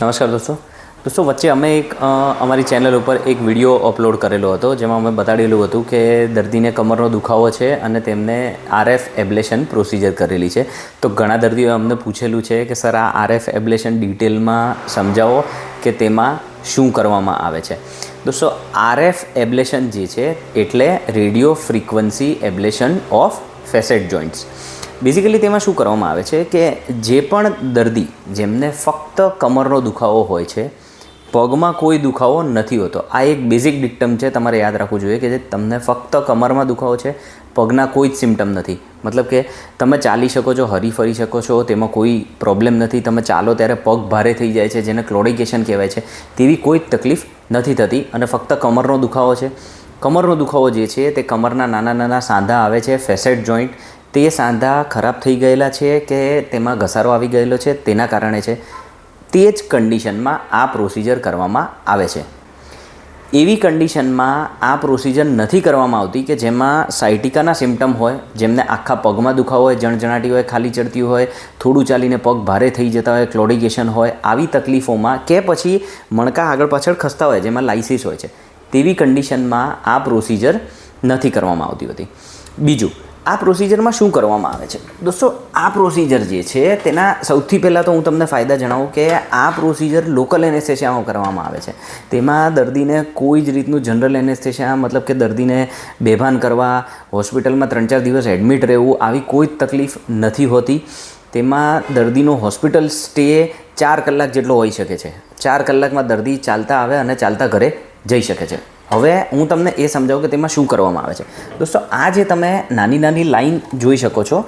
નમસ્કાર દોસ્તો. દોસ્તો, વચ્ચે અમે એક અમારી ચેનલ ઉપર એક વીડિયો અપલોડ કરેલો હતો, જેમાં અમે બતાડેલું હતું કે દર્દીને કમરનો દુખાવો છે અને તેમને આરએફ એબ્લેશન પ્રોસિજર કરેલી છે. તો ઘણા દર્દીઓએ અમને પૂછેલું છે કે, સર, આ આરએફ એબ્લેશન ડિટેલમાં સમજાવો કે તેમાં શું કરવામાં આવે છે? દોસ્તો, આરએફ એબ્લેશન જે છે, એટલે radio frequency ablation of facet joints basically તેમાં શું કરવામાં આવે છે કે જે પણ દર્દી જેમને ફક્ત કમરનો દુખાવો હોય છે, પગમાં કોઈ દુખાવો નથી હોતો. આ એક બેઝિક ડિક્ટમ છે, તમારે યાદ રાખવું જોઈએ કે જે તમને ફક્ત કમરમાં દુખાવો છે, પગના કોઈ જ સિમ્ટમ નથી. મતલબ કે તમે ચાલી શકો છો, હરી ફરી શકો છો, તેમાં કોઈ પ્રોબ્લેમ નથી. તમે ચાલો ત્યારે પગ ભારે થઈ જાય છે, જેને ક્લોડિકેશન કહેવાય છે, તેવી કોઈ જ તકલીફ નથી થતી. અને ફક્ત કમરનો દુખાવો છે. કમરનો દુખાવો જે છે, તે કમરના નાના નાના સાંધા આવે છે ફેસેટ જોઈન્ટ તે સાંધા ખરાબ થઈ ગયેલા છે કે તેમાં ઘસારો આવી ગયેલો છે? તેના કારણે છે. તે જ કન્ડિશનમાં આ પ્રોસિજર કરવામાં આવે છે. એવી કન્ડિશનમાં આ પ્રોસિજર નથી કરવામાં આવતી કે જેમાં સાયટિકાના સિમ્ટમ હોય, જેમને આખા પગમાં દુખાવો હોય, જણજણાટી હોય, ખાલી ચડતી હોય, થોડું ચાલીને પગ ભારે થઈ જતા હોય ક્લોડિકેશન હોય, આવી તકલીફોમાં કે પછી મણકા આગળ પાછળ ખસતા હોય, જેમાં લાઇસિસ હોય છે. તેવી કન્ડિશનમાં આ પ્રોસિજર નથી કરવામાં આવતી હોતી. બીજું આ પ્રોસિજરમાં શું કરવામાં આવે છે? દોસ્તો, આ પ્રોસિજર જે છે, તેના સૌથી પહેલાં તો હું તમને ફાયદા જણાવું કે આ પ્રોસિજર લોકલ એનેસ્થેશિયામાં કરવામાં આવે છે. તેમાં દર્દીને કોઈ જ રીતનું જનરલ એનેસ્થેશિયા મતલબ કે દર્દીને બેભાન કરવા, હોસ્પિટલમાં ત્રણ ચાર દિવસ એડમિટ રહેવું, આવી કોઈ તકલીફ નથી હોતી. તેમાં દર્દીનો હોસ્પિટલ સ્ટે ચાર કલાક જેટલો હોઈ શકે છે. ચાર કલાકમાં દર્દી ચાલતા આવે અને ચાલતા ઘરે જઈ શકે છે. હવે હું તમને એ સમજાવું કે તેમાં શું કરવામાં આવે છે. દોસ્તો, આ જે તમે નાની નાની લાઈન જોઈ શકો છો,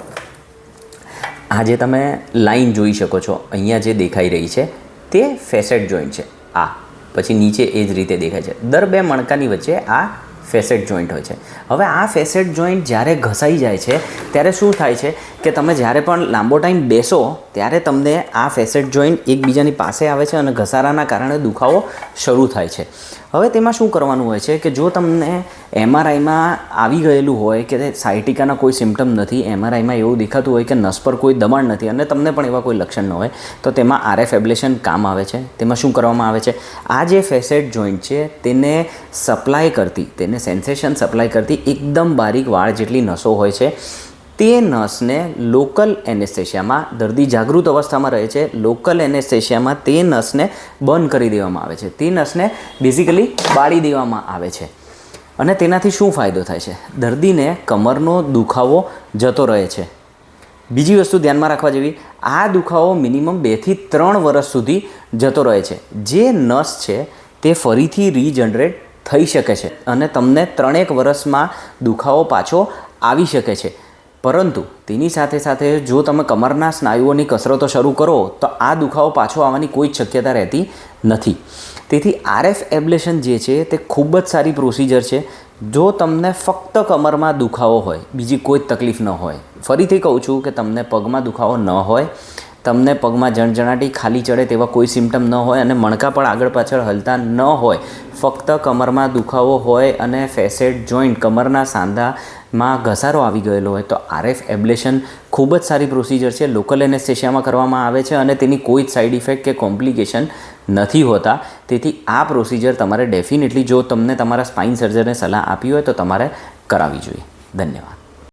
આ જે તમે લાઈન જોઈ શકો છો, અહીંયા જે દેખાઈ રહી છે, તે ફેસેટ જોઈન્ટ છે. આ, પછી નીચે એ જ રીતે દેખાય છે. દર બે મણકાની વચ્ચે આ ફેસેટ જોઈન્ટ હોય છે. હવે આ ફેસેટ જોઈન્ટ જ્યારે ઘસાઈ જાય છે, ત્યારે શું થાય છે કે તમે જ્યારે પણ લાંબો ટાઈમ બેસો, ત્યારે તમને આ ફેસેટ જોઈન્ટ એકબીજાની પાસે આવે છે અને ઘસારાના કારણે દુખાવો શરૂ થાય છે. હવે તેમાં શું કરવાનું હોય છે કે જો તમને એમઆરઆઈમાં આવી ગયેલું હોય કે સાયટિકાના કોઈ સિમ્ટમ નથી એમઆરઆઈમાં એવું દેખાતું હોય કે નસ પર કોઈ દબાણ નથી અને તમને પણ એવા કોઈ લક્ષણ ન હોય, તો તેમાં આરએફ એબ્લેશન કામ આવે છે. તેમાં શું કરવામાં આવે છે? આ જે ફેસેટ જોઈન્ટ છે, તેને સપ્લાય કરતી, તેને સેન્સેશન સપ્લાય કરતી એકદમ બારીક વાળ જેટલી નસો હોય છે. તે નસને લોકલ એનેસ્થેશિયામાં દર્દી જાગૃત અવસ્થામાં રહે છે, લોકલ એનેસ્થેશિયામાં તે નસને બંધ કરી દેવામાં આવે છે. તે નસને બેઝિકલી બાળી દેવામાં આવે છે. અને તેનાથી શું ફાયદો થાય છે? દર્દીને કમરનો દુખાવો જતો રહે છે. બીજી વસ્તુ ધ્યાનમાં રાખવા જેવી, આ દુખાવો મિનિમમ બેથી ત્રણ વર્ષ સુધી જતો રહે છે. જે નસ છે, તે ફરીથી રીજનરેટ થઈ શકે છે અને તમને ત્રણેક વર્ષમાં દુખાવો પાછો આવી શકે છે. પરંતુ તેની સાથે સાથે જો તમે કમરના સ્નાયુઓની કસરતો શરૂ કરો, તો આ દુખાવો પાછો આવવાની કોઈ જ શક્યતા રહેતી નથી. તેથી આરએફ એબ્લેશન જે છે, તે ખૂબ જ સારી પ્રોસિજર છે. જો તમને ફક્ત કમરમાં દુખાવો હોય, બીજી કોઈ તકલીફ ન હોય, ફરીથી કહું છું કે તમને પગમાં દુખાવો ન હોય, તમને પગમાં જણજણાટી ખાલી ચડે તેવા કોઈ સિમ્ટમ ન હોય અને મણકા પણ આગળ પાછળ હલતા ન હોય, ફક્ત કમરમાં દુખાવો હોય અને ફેસેટ જોઈન્ટ, કમરના સાંધામાં ઘસારો આવી ગયેલો હોય તો આરએફ એબ્લેશન ખૂબ જ સારી પ્રોસિજર છે. લોકલ એનેસ્થેશિયામાં કરવામાં આવે છે અને તેની કોઈ જ સાઇડ ઇફેક્ટ કે કોમ્પ્લિકેશન નથી હોતા. તેથી આ પ્રોસિજર તમારે ડેફિનેટલી જો તમને તમારા સ્પાઇન સર્જને સલાહ આપી હોય તો તમારે કરાવવી જોઈએ. ધન્યવાદ.